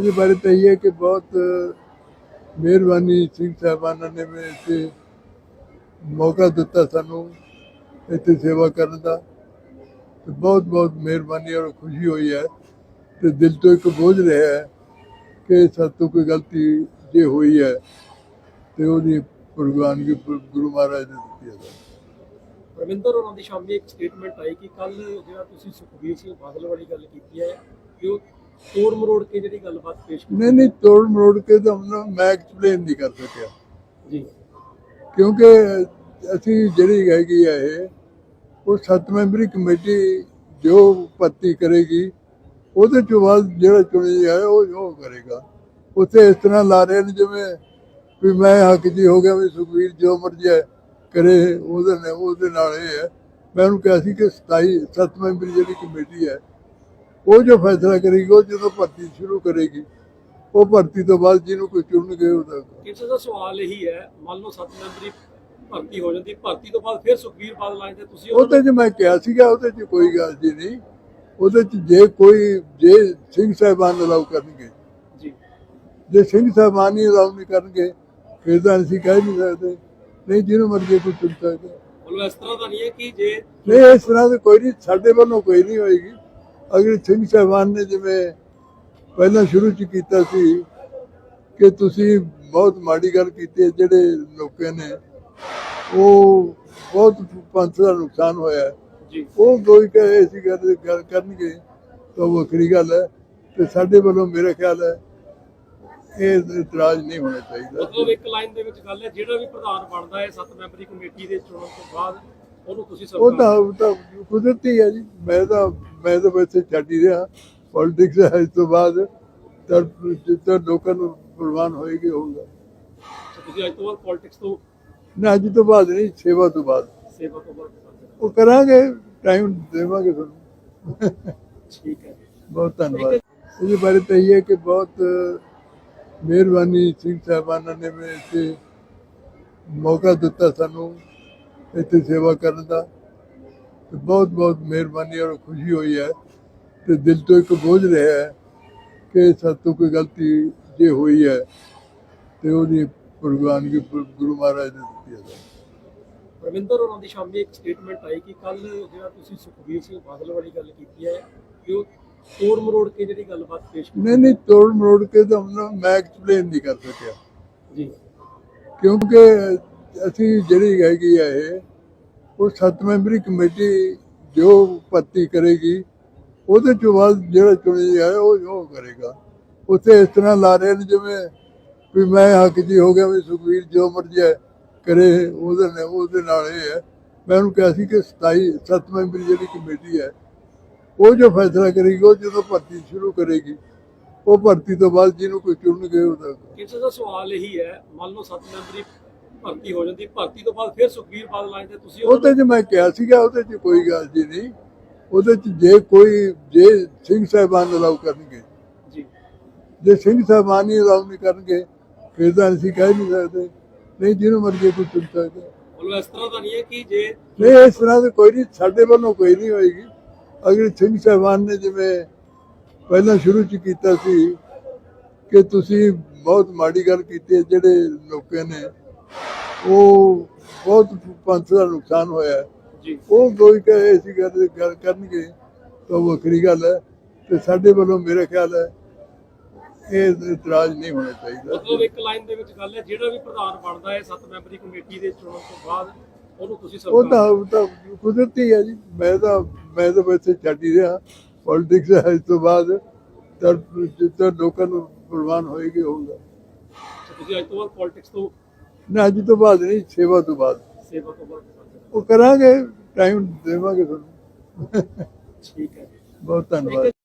ਇਹਦੇ ਬਾਰੇ ਤਾਂ ਇਹ ਹੈ ਕਿ ਬਹੁਤ ਮਿਹਰਬਾਨੀ ਸਿੰਘ ਸਾਹਿਬਾਨਾਂ ਨੇ ਮੇਰੇ ਤੇ ਮੌਕਾ ਦਿੱਤਾ ਸਾਨੂੰ ਇੱਥੇ ਸੇਵਾ ਕਰਨ ਦਾ। ਤੇ ਬਹੁਤ ਬਹੁਤ ਮਿਹਰਬਾਨੀ ਔਰ ਖੁਸ਼ੀ ਹੋਈ ਹੈ ਤੇ ਦਿਲ ਤੋਂ ਇੱਕ ਬੋਝ ਰਿਹਾ ਹੈ ਕਿ ਸਾਤੋਂ ਕੋਈ ਗਲਤੀ ਜੇ ਹੋਈ ਹੈ ਤੇ ਉਹਦੀ ਪ੍ਰਵਾਨਗੀ ਗੁਰੂ ਮਹਾਰਾਜ ਨੇ ਦਿੱਤੀ ਹੈ। ਰਵਿੰਦਰ ਹੋਰਾਂ ਦੀ ਸ਼ਾਮੀ ਇੱਕ ਸਟੇਟਮੈਂਟ ਆਈ ਕਿ ਕੱਲ ਜਿਹੜਾ ਤੁਸੀਂ ਸੁਖਬੀਰ ਸਿੰਘ ਬਾਦਲ ਵਾਲੀ ਗੱਲ ਕੀਤੀ ਹੈ, ਕਿ ਉਹ ਤੋੜ ਮਰੋੜ ਕੇ ਜਿਹੜੀ ਗੱਲਬਾਤ ਪੇਸ਼ ਕੀਤੀ ਨਹੀਂ ਨਹੀਂ ਤੋੜ ਮਰੋੜ ਕੇ ਤਾਂ ਮੈਂ ਐਕਸਪਲੇਨ ਨਹੀਂ ਕਰ ਸਕਿਆ। ਜੀ। ਕਿਉਂਕਿ ਅਸੀਂ ਜਿਹੜੀ ਹੈਗੀ ਆ ਇਹ ਉਹ ਸੱਤ ਮੈਂਬਰੀ ਕਮੇਟੀ ਜੋ ਭਰਤੀ ਕਰੇਗੀ ਉਹਦੇ ਤੋਂ ਬਾਅਦ ਜਿਹੜਾ ਚੁਣੀ ਜਾਏ ਉਹ ਉਹ ਕਰੇਗਾ। ਉੱਥੇ ਇਸ ਤਰ੍ਹਾਂ ਲਾ ਰਹੇ ਨੇ ਜਿਵੇਂ ਵੀ ਮੈਂ ਹੱਕ ਜੀ ਹੋ ਗਿਆ ਵੀ ਸੁਖਵੀਰ ਜੋ ਮਰਜ਼ੀ ਕਰੇ ਉਹਦੇ ਨਾਲ ਉਹਦੇ ਨਾਲ ਇਹ ਹੈ। ਮੈਂ ਉਹਨੂੰ ਕਿਹਾ ਸੀ ਕਿ 27 ਸੱਤ ਮੈਂਬਰੀ ਜਿਹੜੀ ਕਮੇਟੀ ਹੈ ਉਹ ਜੋ ਫੈਸਲਾ ਕਰੇਗੀ ਉਹ ਜਦੋਂ ਭਰਤੀ ਸ਼ੁਰੂ ਕਰੇਗੀ ਉਹ ਭਰਤੀ ਤੋਂ ਬਾਅਦ ਜਿਹਨੂੰ ਕੋਈ ਚੁਣਨਗੇ ਉਹਦਾ ਕਿਸੇ ਦਾ ਸਵਾਲ ਇਹੀ ਹੈ ਮੰਨ ਲਓ ਸੱਤ ਮੈਂਬਰੀ ਭਰਤੀ ਹੋ ਜਾਂਦੀ ਭਰਤੀ ਤੋਂ ਬਾਅਦ ਫਿਰ ਸੁਖਬੀਰ ਬਾਦਲ ਆਏ ਤੇ ਤੁਸੀਂ ਉਹਦੇ 'ਚ ਮੈਂ ਕਿਹਾ ਸੀਗਾ ਉਹਦੇ 'ਚ ਕੋਈ ਗੱਲ ਜੀ ਨਹੀਂ। ਉਹਦੇ 'ਚ ਜੇ ਕੋਈ ਜੇ ਸਿੰਘ ਸਾਹਿਬਾਨ ਅਲਾਉ ਕਰਨਗੇ। ਜੀ। ਜੇ ਸਿੰਘ ਸਾਹਿਬਾਨ ਹੀ ਅਲਾਉ ਨਹੀਂ ਕਰਨਗੇ ਫਿਰ ਤਾਂ ਅਸੀਂ ਕਹਿ ਨਹੀਂ ਸਕਦੇ। ਨਹੀਂ ਜਿਹਨੂੰ ਮਰਜ਼ੀ ਕੋਈ ਚੁਣ ਸਕਦਾ। ਮਤਲਬ ਇਸ ਤਰ੍ਹਾਂ ਦਾ ਨਹੀਂ ਹੈ ਕਿ ਜੇ ਨਹੀਂ ਇਸ ਤਰ੍ਹਾਂ ਦੀ ਕੋਈ ਨਹੀਂ ਸਾਡੇ ਵੱਲੋਂ ਕੋਈ ਨਹੀਂ ਹੋਏਗੀ। ਅਗਰ ਸਿੰਘ ਸਾਹਿਬਾਨ ਨੇ ਜਿਵੇਂ ਪਹਿਲਾਂ ਸ਼ੁਰੂ ਚ ਕੀਤਾ ਸੀ ਕਿ ਤੁਸੀਂ ਬਹੁਤ ਮਾੜੀ ਗੱਲ ਕੀਤੀ ਹੈ ਜਿਹੜੇ ਲੋਕਾਂ ਨੇ ਉਹ ਬਹੁਤ ਪੰਥ ਦਾ ਨੁਕਸਾਨ ਹੋਇਆ ਜੀ। ਉਹ ਕੋਈ ਕਹੇ ਸੀ ਗੱਲ ਗੱਲ ਕਰਨਗੇ ਤਾਂ ਉਹ ਵੱਖਰੀ ਗੱਲ ਹੈ। ਤੇ ਸਾਡੇ ਵੱਲੋਂ ਮੇਰਾ ਖਿਆਲ ਹੈ ਇਹ ਇਤਰਾਜ਼ ਨਹੀਂ ਹੋਣਾ ਚਾਹੀਦਾ। ਮਤਲਬ ਇੱਕ ਲਾਈਨ ਦੇ ਵਿੱਚ ਗੱਲ ਹੈ ਜਿਹੜਾ ਵੀ ਪ੍ਰਧਾਨ ਬਣਦਾ ਹੈ ਸੱਤ ਮੈਂਬਰੀ ਕਮੇਟੀ ਦੇ ਚੁਣਨ ਤੋਂ ਬਾਅਦ ਉਹਨੂੰ ਤੁਸੀਂ ਉਹ ਤਾਂ ਉਹ ਤਾਂ ਕੁਦਰਤੀ ਹੈ ਜੀ। ਮੈਂ ਤਾਂ ਮੈਂ ਤਾਂ ਵੈਸੇ ਛੱਡ ਹੀ ਰਿਹਾ। ਪੋਲਿਟਿਕਸ ਇਸ ਤੋਂ ਬਾਅਦ ਤਾਂ ਜਿੱਦਾਂ ਲੋਕਾਂ ਨੂੰ ਪ੍ਰਵਾਨ ਹੋਏਗੀ ਹੋਊਗਾ। ਤੁਸੀਂ ਅੱਜ ਤੋਂ ਬਾਅਦ ਪੋਲਿਟਿਕਸ ਤੋਂ ਨਾ ਅੱਜ ਤੋਂ ਬਾਅਦ ਨਹੀਂ ਸੇਵਾ ਤੋਂ ਬਾਅਦ। ਸੇਵਾ ਤੋਂ ਬਾਅਦ। ਉਹ ਕਰਾਂਗੇ ਟਾਈਮ ਦੇਵਾਂਗੇ ਤੁਹਾਨੂੰ। ਠੀਕ ਹੈ। ਬਹੁਤ ਧੰਨਵਾਦ। ਇਹਦੇ ਬਾਰੇ ਤਾਂ ਇਹ ਹੈ ਕਿ ਬਹੁਤ ਮਿਹਰਬਾਨੀ ਸਿੰਘ ਸਾਹਿਬਾਨਾਂ ਨੇ ਮੇਰੇ ਤੇ ਮੌਕਾ ਦਿੱਤਾ ਸਾਨੂੰ। ਇੱਥੇ ਸੇਵਾ ਕਰਨ ਦਾ। ਤੇ ਬਹੁਤ ਬਹੁਤ ਮਿਹਰਬਾਨੀ ਔਰ ਖੁਸ਼ੀ ਹੋਈ ਹੈ। ਤੇ ਦਿਲ ਤੋਂ ਇੱਕ ਬੋਝ ਰਿਹਾ ਹੈ ਕਿ ਸਾਤੋਂ ਕੋਈ ਗਲਤੀ ਜੇ ਹੋਈ ਹੈ ਤੇ ਉਹਦੀ ਪ੍ਰਵਾਨਗੀ ਗੁਰੂ ਮਹਾਰਾਜ ਨੇ ਦਿੱਤੀ ਹੈ। ਰਵਿੰਦਰ ਹੋਰਾਂ ਦੀ ਸ਼ਾਮੀ ਇੱਕ ਸਟੇਟਮੈਂਟ ਆਈ ਕਿ ਕੱਲ ਜਿਹੜਾ ਤੁਸੀਂ ਸੁਖਬੀਰ ਸਿੰਘ ਬਾਦਲ ਵਾਲੀ ਗੱਲ ਕੀਤੀ ਹੈ ਕਿ ਉਹ ਤੋੜ ਮਰੋੜ ਕੇ ਜਿਹੜੀ ਗੱਲਬਾਤ ਪੇਸ਼ ਕੀਤੀ ਨਹੀਂ ਨਹੀਂ ਤੋੜ ਮਰੋੜ ਕੇ ਤਾਂ ਹੁਣ ਮੈਂ ਐਕਸਪਲੇਨ ਨਹੀਂ ਕਰ ਸਕਿਆ। ਜੀ। ਕਿਉਂਕਿ ਅਸੀਂ ਜਿਹੜੀ ਹੈਗੀ ਆ ਇਹ, ਉਹ ਸੱਤ ਮੈਂਬਰੀ ਕਮੇਟੀ ਜੋ ਭਰਤੀ ਕਰੇਗੀ, ਉਹਦੇ ਤੋਂ ਬਾਅਦ ਜਿਹੜਾ ਚੁਣੀ ਜਾਏ ਉਹ ਉਹ ਕਰੇਗਾ। ਉੱਥੇ ਇਸ ਤਰ੍ਹਾਂ ਲਾ ਰਹੇ ਨੇ ਜਿਵੇਂ ਵੀ ਮੈਂ ਹੱਕ ਜੀ ਹੋ ਗਿਆ ਵੀ ਸੁਖਵੀਰ ਜੋ ਮਰਜ਼ੀ ਕਰੇ, ਉਹਦੇ ਨਾਲ ਉਹਦੇ ਨਾਲ ਇਹ ਹੈ। ਮੈਂ ਉਹਨੂੰ ਕਿਹਾ ਸੀ ਕਿ 27 ਸੱਤ ਮੈਂਬਰੀ ਜਿਹੜੀ ਕਮੇਟੀ ਹੈ, ਉਹ ਜੋ ਫੈਸਲਾ ਕਰੇਗੀ, ਉਹ ਜਦੋਂ ਭਰਤੀ ਸ਼ੁਰੂ ਕਰੇਗੀ, ਉਹ ਭਰਤੀ ਤੋਂ ਬਾਅਦ ਜਿਹਨੂੰ ਕੋਈ ਚੁਣਨਗੇ ਉਹਦਾ ਕਿਸੇ ਦਾ ਸਵਾਲ ਇਹੀ ਹੈ, ਮੰਨ ਲਓ ਸੱਤ ਮੈਂਬਰੀ ਭਰਤੀ ਹੋ ਜਾਂਦੀ ਭਰਤੀ ਤੋਂ ਬਾਅਦ ਫਿਰ ਸੁਖਬੀਰ ਬਾਦਲ ਆਏ ਤੇ ਤੁਸੀਂ ਉਹਦੇ 'ਚ ਮੈਂ ਕਿਹਾ ਸੀਗਾ ਉਹਦੇ 'ਚ ਕੋਈ ਗੱਲ ਜੀ ਨਹੀਂ ਉਹਦੇ 'ਚ ਜੇ ਕੋਈ ਜੇ ਸਿੰਘ ਸਾਹਿਬਾਨ ਅਲਾਉ ਕਰਨਗੇ। ਜੀ। ਜੇ ਸਿੰਘ ਸਾਹਿਬਾਨ ਹੀ ਅਲਾਉ ਨਹੀਂ ਕਰਨਗੇ ਫਿਰ ਤਾਂ ਅਸੀਂ ਕਹਿ ਨਹੀਂ ਸਕਦੇ। ਨਹੀਂ ਜਿਹਨੂੰ ਮਰਜ਼ੀ ਕੋਈ ਚੁਣ ਸਕਦਾ। ਮਤਲਬ ਇਸ ਤਰ੍ਹਾਂ ਦਾ ਨਹੀਂ ਹੈ ਕਿ ਜੇ ਨਹੀਂ ਇਸ ਤਰ੍ਹਾਂ ਦੀ ਕੋਈ ਨਹੀਂ ਸਾਡੇ ਵੱਲੋਂ ਕੋਈ ਨਹੀਂ ਹੋਏਗੀ। ਅਗਰ ਸਿੰਘ ਸਾਹਿਬਾਨ ਨੇ ਜਿਵੇਂ ਪਹਿਲਾਂ ਸ਼ੁਰੂ ਚ ਕੀਤਾ ਸੀ ਕਿ ਤੁਸੀਂ ਬਹੁਤ ਮਾੜੀ ਗੱਲ ਕੀਤੀ ਜਿਹੜੇ ਲੋਕਾਂ ਨੇ ਉਹ ਬਹੁਤ ਪੰਥ ਦਾ ਨੁਕਸਾਨ ਹੋਇਆ। ਜੀ। ਉਹ ਕੋਈ ਕਹੇ ਸੀ ਗੱਲ ਗੱਲ ਕਰਨਗੇ ਤਾਂ ਉਹ ਵੱਖਰੀ ਗੱਲ ਹੈ ਤੇ ਸਾਡੇ ਵੱਲੋਂ ਮੇਰਾ ਖਿਆਲ ਹੈ ਇਹ ਇਤਰਾਜ਼ ਨਹੀਂ ਹੋਣਾ ਚਾਹੀਦਾ। ਮਤਲਬ ਇੱਕ ਲਾਈਨ ਦੇ ਵਿੱਚ ਗੱਲ ਹੈ ਜਿਹੜਾ ਵੀ ਪ੍ਰਧਾਨ ਬਣਦਾ ਹੈ ਸੱਤ ਮੈਂਬਰੀ ਕਮੇਟੀ ਦੇ ਚੁਣਨ ਤੋਂ ਬਾਅਦ ਉਹਨੂੰ ਤੁਸੀਂ ਉਹ ਸਰਕਾਰ ਤਾਂ ਉਹ ਤਾਂ ਕੁਦਰਤੀ ਹੈ ਜੀ। ਮੈਂ ਤਾਂ ਮੈਂ ਤਾਂ ਵੈਸੇ ਛੱਡ ਹੀ ਰਿਹਾ। ਪੋਲਿਟਿਕਸ ਹੈ ਇਸ ਤੋਂ ਬਾਅਦ। ਤਾਂ ਜਿੱਦਾਂ ਲੋਕਾਂ ਨੂੰ ਪ੍ਰਵਾਨ ਹੋਏਗੀ ਹੋਊਗਾ। ਤੁਸੀਂ ਅੱਜ ਤੋਂ ਬਾਅਦ ਪੋਲਿਟਿਕਸ ਤੋਂ ਨਾ ਅੱਜ ਤੋਂ ਬਾਅਦ ਨਹੀਂ ਸੇਵਾ ਤੋਂ ਬਾਅਦ। ਸੇਵਾ ਤੋਂ ਬਾਅਦ। ਉਹ ਕਰਾਂਗੇ ਟਾਈਮ ਦੇਵਾਂਗੇ ਤੁਹਾਨੂੰ। ਠੀਕ ਹੈ। ਬਹੁਤ ਧੰਨਵਾਦ।